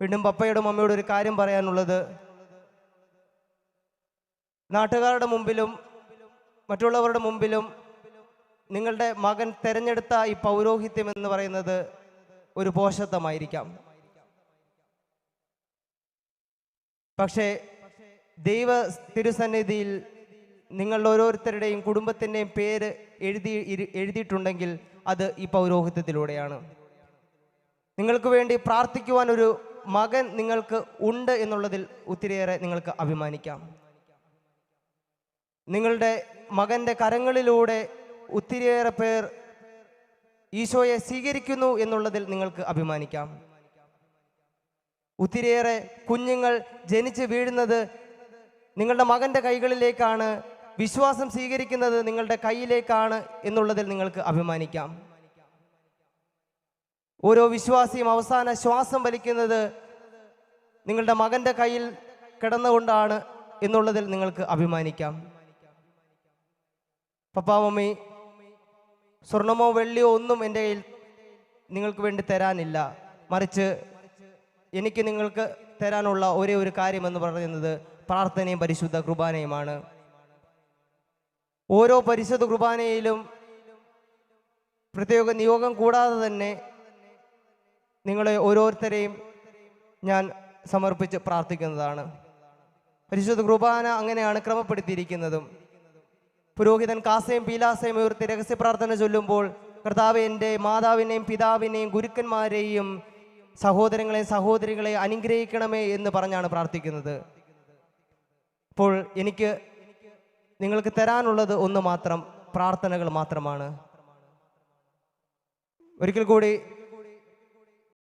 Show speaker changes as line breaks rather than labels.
വീണ്ടും പപ്പയോടും അമ്മയോടും ഒരു കാര്യം പറയാനുള്ളത്. നാട്ടുകാരുടെ മുമ്പിലും മറ്റുള്ളവരുടെ മുമ്പിലും നിങ്ങളുടെ മകൻ തിരഞ്ഞെടുത്ത ഈ പൗരോഹിത്യം എന്ന് പറയുന്നത് ഒരു പോഷത്വമായിരിക്കാം. പക്ഷേ ദൈവ തിരുസന്നിധിയിൽ നിങ്ങൾ ഓരോരുത്തരുടെയും കുടുംബത്തിന്റെയും പേര് എഴുതി എഴുതിയിട്ടുണ്ടെങ്കിൽ അത് ഈ പൗരോഹിത്യത്തിലൂടെയാണ്. നിങ്ങൾക്ക് വേണ്ടി പ്രാർത്ഥിക്കുവാൻ ഒരു മകൻ നിങ്ങൾക്ക് ഉണ്ട് എന്നുള്ളതിൽ ഒത്തിരിയേറെ നിങ്ങൾക്ക് അഭിമാനിക്കാം. നിങ്ങളുടെ മകന്റെ കരങ്ങളിലൂടെ ഒത്തിരിയേറെ പേർ ഈശോയെ സ്വീകരിക്കുന്നു എന്നുള്ളതിൽ നിങ്ങൾക്ക് അഭിമാനിക്കാം. ഒത്തിരിയേറെ കുഞ്ഞുങ്ങൾ ജനിച്ച് വീഴുന്നത് നിങ്ങളുടെ മകന്റെ കൈകളിലേക്കാണ്. വിശ്വാസം സ്വീകരിക്കുന്നത് നിങ്ങളുടെ കയ്യിലേക്കാണ് എന്നുള്ളതിൽ നിങ്ങൾക്ക് അഭിമാനിക്കാം. ഓരോ വിശ്വാസിയും അവസാന ശ്വാസം വലിക്കുന്നത് നിങ്ങളുടെ മകന്റെ കയ്യിൽ കിടന്നുകൊണ്ടാണ് എന്നുള്ളതിൽ നിങ്ങൾക്ക് അഭിമാനിക്കാം. പപ്പാ മമ്മി സ്വർണമോ വെള്ളിയോ ഒന്നും എന്റെ കയ്യിൽ നിങ്ങൾക്ക് വേണ്ടി തരാനില്ല. മറിച്ച് എനിക്ക് നിങ്ങൾക്ക് തരാനുള്ള ഒരേ ഒരു കാര്യം എന്ന് പറയുന്നത് പ്രാർത്ഥനയും പരിശുദ്ധ കുർബാനയുമാണ്. ഓരോ പരിശുദ്ധ കുർബാനയിലും പ്രത്യേക നിയോഗം കൂടാതെ തന്നെ നിങ്ങളെ ഓരോരുത്തരെയും ഞാൻ സമർപ്പിച്ച് പ്രാർത്ഥിക്കുന്നതാണ്. പരിശുദ്ധ കുർബാന അങ്ങനെയാണ് ക്രമപ്പെടുത്തിയിരിക്കുന്നതും. പുരോഹിതൻ കാസയും പീലാസയും ഉയർത്തി രഹസ്യ പ്രാർത്ഥന ചൊല്ലുമ്പോൾ കർത്താവ് എന്റെ മാതാവിനെയും പിതാവിനെയും ഗുരുക്കന്മാരെയും സഹോദരങ്ങളെയും സഹോദരികളെ അനുഗ്രഹിക്കണമേ എന്ന് പറഞ്ഞാണ് പ്രാർത്ഥിക്കുന്നത്. അപ്പോൾ എനിക്ക് നിങ്ങൾക്ക് തരാനുള്ളത് ഒന്ന് മാത്രം പ്രാർത്ഥനകൾ മാത്രമാണ്. ഒരിക്കൽ കൂടി